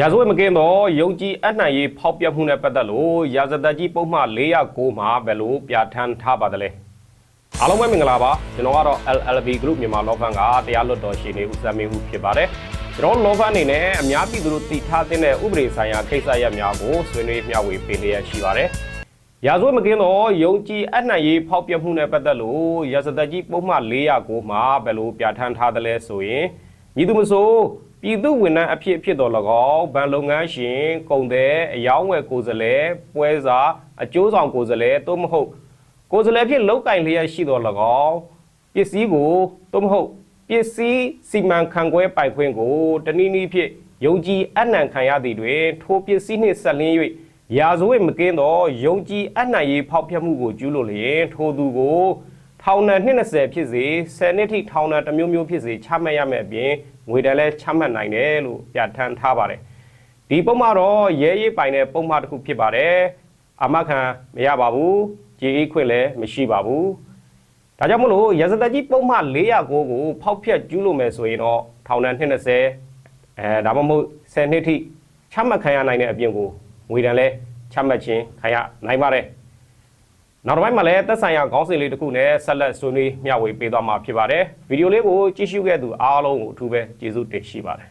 ရာဇဝတ်မကင်းသောယုံကြည်အနှံ့ရေးဖောက်ပြမှုနဲ့ပတ်သက်လို့ရာဇသက်ကြီးပုံမှန်409မှာဘယ်လိုပြဋ္ဌာန်းထားပါသလဲအားလုံးပဲမင်္ဂလာပါကျွန်တော်ကတော့ LLB Group မြန်မာလောဖန်ကတရားလွတ်တော်ရှင်နေဦးစံမင်းဦးဖြစ်ပါတယ်ကျွန်တော်လောဖန်အနေနဲ့အများပြည်သူတို့တည်ထားတဲ့ဥပဒေဆိုင်ရာကိစ္စရပ်များကိုဆွေးနွေးမျှဝေပေးလျက်ရှိပါတယ်ရာဇဝတ်မကင်းသောယုံကြည်အနှံ့ရေးဖောက်ပြမှုနဲ့ပတ်သက်လို့ရာဇသက်ကြီးပုံမှန်409မှာဘယ်လိုပြဋ္ဌာန်းထားသလဲဆိုရင်မည်သူမဆို ပြည်သူဝန်ထမ်းအဖြစ်အဖြစ်တော်၎င်းဗန်လုပ်ငန်းရှင်ကုန်တဲ့အယောင်းဝယ်ကိုယ်စားလှယ်ပွဲစားအကျိုးဆောင်ကိုယ်စားလှယ်သို့မဟုတ်ကိုယ်စားလှယ်ဖြစ်လောက်ကင်လျက်ရှိတော်၎င်းပစ္စည်းကိုသို့မဟုတ်ပစ္စည်းစီမံခန့်ခွဲပိုင်ခွင့်ကိုတနည်းနည်းဖြင့်ယုံကြည်အနှံခံရသည်တွင်ထိုပစ္စည်းနှင့်ဆက်လင်း၍ရာဇဝတ်မကင်းသောယုံကြည်အနှံရေးဖောက်ဖျက်မှုကိုကျူးလွန်လျင်ထိုသူကို ထောင်ဒဏ်20ဖြစ်စေ10နှစ်ထိထောင်ဒဏ်တစ်မျိုးမျိုးဖြစ်စေချမှတ်ရမယ့်အပြင်ငွေတန်းလည်းချမှတ်နိုင်တယ်လို့ပြဋ္ဌာန်းထားပါတယ်ဒီပုံမှာတော့ရဲရေးပိုင်တဲ့ပုံမှာတစ်ခုဖြစ်ပါတယ်အမခံမရပါဘူးကြေးအေးခွင့်လည်းမရှိပါဘူးဒါကြောင့်မလို့ရစသက်ကြီးပုံမှာ409ကိုဖောက်ဖျက်ကျူးလွန်မယ်ဆိုရင်တော့ထောင်ဒဏ်20အဲဒါမှမဟုတ်10နှစ်ထိချမှတ်ခံရနိုင်တဲ့အပြင်ကိုငွေတန်းလည်းချမှတ်ခြင်းခံရနိုင်ပါတယ် နောက်တစ်ပိုင်းမှာလည်းသက်ဆိုင်ရာခေါင်းစဉ်လေးတစ်ခုနဲ့ဆက်လက်ဆွေးနွေးမျှဝေပေးသွားမှာဖြစ်ပါတယ်ဗီဒီယိုလေးကိုကြည့်ရှုခဲ့သူအားလုံးကိုအထူးပဲကျေးဇူးတင်ရှိပါတယ်